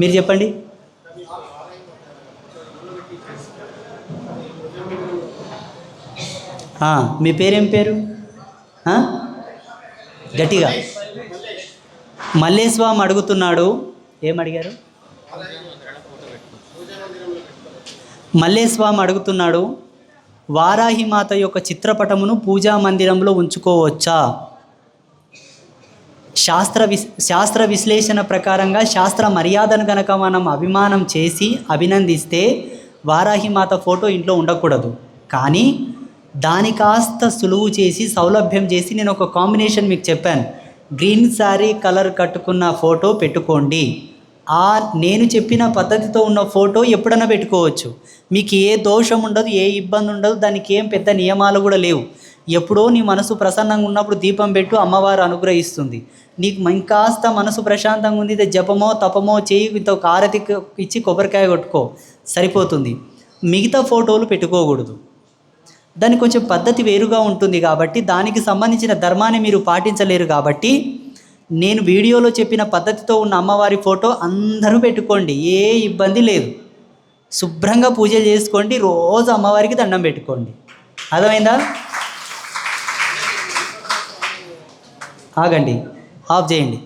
మీరు చెప్పండి. మీ పేరేం పేరు? గట్టిగా. మల్లేశ్వామి అడుగుతున్నాడు. ఏమడిగారు మల్లేశ్వామి అడుగుతున్నాడు వారాహి మాత యొక్క చిత్రపటమును పూజా మందిరంలో ఉంచుకోవచ్చా? శాస్త్ర విస్ శాస్త్ర విశ్లేషణ ప్రకారంగా శాస్త్ర మర్యాదను కనుక మనం అభిమానం చేసి అభినందిస్తే వారాహి మాత ఫోటో ఇంట్లో ఉండకూడదు. కానీ దాని కాస్త సులువు చేసి సౌలభ్యం చేసి నేను ఒక కాంబినేషన్ మీకు చెప్పాను. గ్రీన్ శారీ కలర్ కట్టుకున్న ఫోటో పెట్టుకోండి. ఆ నేను చెప్పిన పద్ధతితో ఉన్న ఫోటో ఎప్పుడైనా పెట్టుకోవచ్చు. మీకు ఏ దోషం ఉండదు ఏ ఇబ్బంది ఉండదు దానికి ఏం పెద్ద నియమాలు కూడా లేవు. ఎప్పుడో నీ మనసు ప్రసన్నంగా ఉన్నప్పుడు దీపం పెట్టు అమ్మవారు అనుగ్రహిస్తుంది. నీకు ఇంకాస్త మనసు ప్రశాంతంగా ఉంది ఇది జపమో తపమో చేయి ఇంత ఒక ఆరతి ఇచ్చి కొబ్బరికాయ కొట్టుకో సరిపోతుంది. మిగతా ఫోటోలు పెట్టుకోకూడదు. దాని కొంచెం పద్ధతి వేరుగా ఉంటుంది కాబట్టి దానికి సంబంధించిన ధర్మాన్ని మీరు పాటించలేరు కాబట్టి నేను వీడియోలో చెప్పిన పద్ధతితో ఉన్న అమ్మవారి ఫోటో అందరూ పెట్టుకోండి ఏ ఇబ్బంది లేదు. శుభ్రంగా పూజలు చేసుకోండి రోజు అమ్మవారికి దండం పెట్టుకోండి. అర్థమైందా? ఆగండి. ఆఫ్ చేయండి.